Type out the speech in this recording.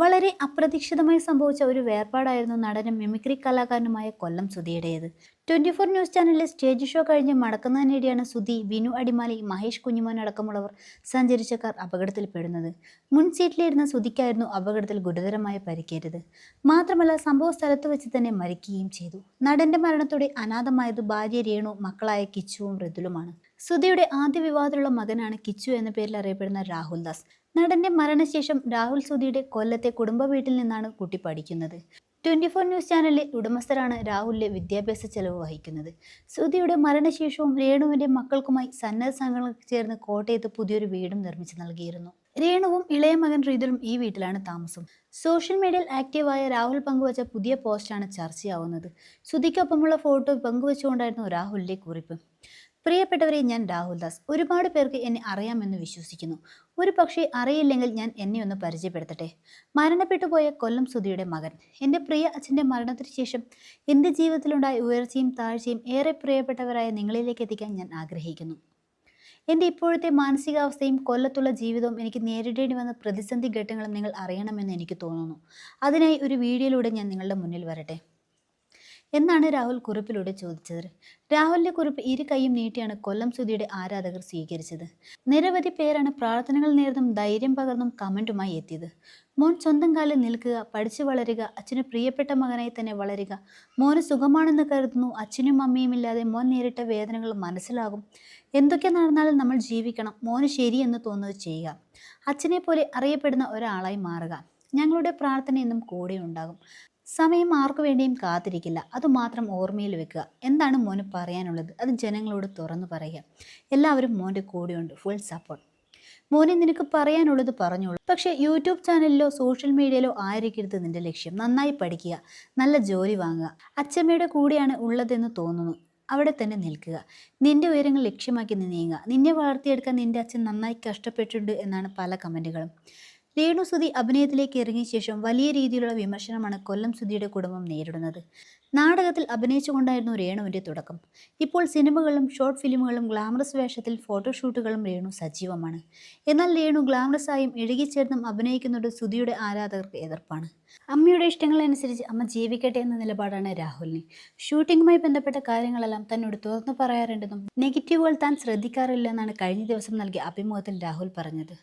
വളരെ അപ്രതീക്ഷിതമായി സംഭവിച്ച ഒരു വേർപാടായിരുന്നു നടനും മിമിക്രി കലാകാരനുമായ കൊല്ലം സുധിയുടേത്. ട്വന്റി ഫോർ ന്യൂസ് ചാനലിലെ സ്റ്റേജ് ഷോ കഴിഞ്ഞ് മടക്കുന്നതിനിടെയാണ് സുധി വിനു അടിമാലി മഹേഷ് കുഞ്ഞുമോൻ അടക്കമുള്ളവർ സഞ്ചരിച്ച കാർ അപകടത്തിൽപ്പെടുന്നത്. മുൻ സീറ്റിലിരുന്ന സുധിക്കായിരുന്നു അപകടത്തിൽ ഗുരുതരമായ പരിക്കേറ്റത്. മാത്രമല്ല സംഭവ സ്ഥലത്ത് വെച്ച് തന്നെ മരിക്കുകയും ചെയ്തു. നടന്റെ മരണത്തോടെ അനാഥമായത് ഭാര്യ രേണു മക്കളായ കിച്ചുവും മൃദുലുമാണ്. സുധിയുടെ ആദ്യ വിവാഹത്തിലുള്ള മകനാണ് കിച്ചു എന്ന പേരിൽ അറിയപ്പെടുന്ന രാഹുൽ ദാസ്. നടന്റെ മരണശേഷം രാഹുൽ സുധിയുടെ കൊല്ലത്തെ കുടുംബ വീട്ടിൽ നിന്നാണ് കുട്ടി പഠിക്കുന്നത്. ട്വന്റി ഫോർ ന്യൂസ് ചാനലിലെ ഉടമസ്ഥരാണ് രാഹുലിന്റെ വിദ്യാഭ്യാസ ചെലവ് വഹിക്കുന്നത്. സുധിയുടെ മരണശേഷവും രേണുവിന്റെ മക്കൾക്കുമായി സന്നദ്ധ സംഘങ്ങൾക്ക് ചേർന്ന് കോട്ടയത്ത് പുതിയൊരു വീടും നിർമ്മിച്ചു നൽകിയിരുന്നു. രേണുവും ഇളയ മകൻ റീതലും ഈ വീട്ടിലാണ് താമസം. സോഷ്യൽ മീഡിയയിൽ ആക്റ്റീവായ രാഹുൽ പങ്കുവച്ച പുതിയ പോസ്റ്റാണ് ചർച്ചയാവുന്നത്. സുധിക്കൊപ്പമുള്ള ഫോട്ടോ പങ്കുവച്ചുകൊണ്ടായിരുന്നു രാഹുലിന്റെ കുറിപ്പ്. പ്രിയപ്പെട്ടവരെ ഞാൻ രാഹുൽ ദാസ്. ഒരുപാട് പേർക്ക് എന്നെ അറിയാമെന്ന് വിശ്വസിക്കുന്നു. ഒരു പക്ഷേ അറിയില്ലെങ്കിൽ ഞാൻ എന്നെ ഒന്ന് പരിചയപ്പെടുത്തട്ടെ? മരണപ്പെട്ടു പോയ കൊല്ലം സുധിയുടെ മകൻ. എന്റെ പ്രിയ അച്ഛന്റെ മരണത്തിന് ശേഷം എന്റെ ജീവിതത്തിലുണ്ടായ ഉയർച്ചയും താഴ്ചയും ഏറെ പ്രിയപ്പെട്ടവരായ നിങ്ങളിലേക്ക് എത്തിക്കാൻ ഞാൻ ആഗ്രഹിക്കുന്നു. എന്റെ ഇപ്പോഴത്തെ മാനസികാവസ്ഥയും കൊല്ലത്തുള്ള ജീവിതവും എനിക്ക് നേരിടേണ്ടി വന്ന പ്രതിസന്ധി ഘട്ടങ്ങളും നിങ്ങൾ അറിയണമെന്ന് എനിക്ക് തോന്നുന്നു. അതിനായി ഒരു വീഡിയോയിലൂടെ ഞാൻ നിങ്ങളുടെ മുന്നിൽ വരട്ടെ. എന്നാണ് രാഹുൽ കുറിപ്പിലൂടെ ചോദിച്ചത്. രാഹുലിന്റെ കുറിപ്പ് ഇരു കൈയും നീട്ടിയാണ് കൊല്ലം സുധിയുടെ ആരാധകർ സ്വീകരിച്ചത്. നിരവധി പേരാണ് പ്രാർത്ഥനകൾ നേർന്നും ധൈര്യം പകർന്നും കമന്റുമായി എത്തിയത്. മോൻ സ്വന്തം കാലിൽ നിൽക്കുക പഠിച്ചു വളരുക അച്ഛന് പ്രിയപ്പെട്ട മകനായി തന്നെ വളരുക മോന് സുഖമാണെന്ന് കരുതുന്നു അച്ഛനും അമ്മയും ഇല്ലാതെ മോൻ നേരിട്ട വേദനകൾ മനസ്സിലാകും. എന്തൊക്കെ നടന്നാലും നമ്മൾ ജീവിക്കണം മോന് ശരിയെന്ന് തോന്നുന്നത് ചെയ്യുക. അച്ഛനെ പോലെ അറിയപ്പെടുന്ന ഒരാളായി മാറുക. ഞങ്ങളുടെ പ്രാർത്ഥന എന്നും കൂടെ ഉണ്ടാകും. സമയം ആർക്കു വേണ്ടിയും കാത്തിരിക്കില്ല. അതുമാത്രം ഓർമ്മയിൽ വെക്കുക. എന്താണ് മോന് പറയാനുള്ളത്? അത് ജനങ്ങളോട് തുറന്നു പറയുക. എല്ലാവരും മോന്റെ കൂടെയുണ്ട്. ഫുൾ സപ്പോർട്ട് മോനെ നിനക്ക് പറയാനുള്ളത് പറഞ്ഞോളൂ. പക്ഷേ യൂട്യൂബ് ചാനലിലോ സോഷ്യൽ മീഡിയയിലോ ആയിരിക്കരുത് നിന്റെ ലക്ഷ്യം. നന്നായി പഠിക്കുക. നല്ല ജോലി വാങ്ങുക. അച്ഛമ്മയുടെ കൂടെയാണ് ഉള്ളതെന്ന് തോന്നുന്നു. അവിടെ തന്നെ നിൽക്കുക. നിന്റെ ഉയരങ്ങൾ ലക്ഷ്യമാക്കി നീങ്ങുക. നിന്നെ വളർത്തിയെടുക്കാൻ നിന്റെ അച്ഛൻ നന്നായി കഷ്ടപ്പെട്ടിട്ടുണ്ട് എന്നാണ് പല കമന്റുകളും രേണു സുധി അഭിനയത്തിലേക്ക് ഇറങ്ങിയ ശേഷം വലിയ രീതിയിലുള്ള വിമർശനമാണ് കൊല്ലം സുധിയുടെ കുടുംബം നേരിടുന്നത്. നാടകത്തിൽ അഭിനയിച്ചുകൊണ്ടായിരുന്നു രേണുവിന്റെ തുടക്കം. ഇപ്പോൾ സിനിമകളും ഷോർട്ട് ഫിലിമുകളും ഗ്ലാമറസ് വേഷത്തിൽ ഫോട്ടോഷൂട്ടുകളും രേണു സജീവമാണ്. എന്നാൽ രേണു ഗ്ലാമറസ് ആയും ഇഴുകിച്ചേർന്നും അഭിനയിക്കുന്നത് സുധിയുടെ ആരാധകർക്ക് എതിർപ്പാണ്. അമ്മയുടെ ഇഷ്ടങ്ങളനുസരിച്ച് അമ്മ ജീവിക്കട്ടെ എന്ന നിലപാടാണ് രാഹുലിന്. ഷൂട്ടിങ്ങുമായി ബന്ധപ്പെട്ട കാര്യങ്ങളെല്ലാം തന്നോട് തുറന്നു പറയാറുണ്ടെന്നും നെഗറ്റീവുകൾ താൻ ശ്രദ്ധിക്കാറില്ലെന്നാണ് കഴിഞ്ഞ ദിവസം നൽകിയ അഭിമുഖത്തിൽ രാഹുൽ പറഞ്ഞത്.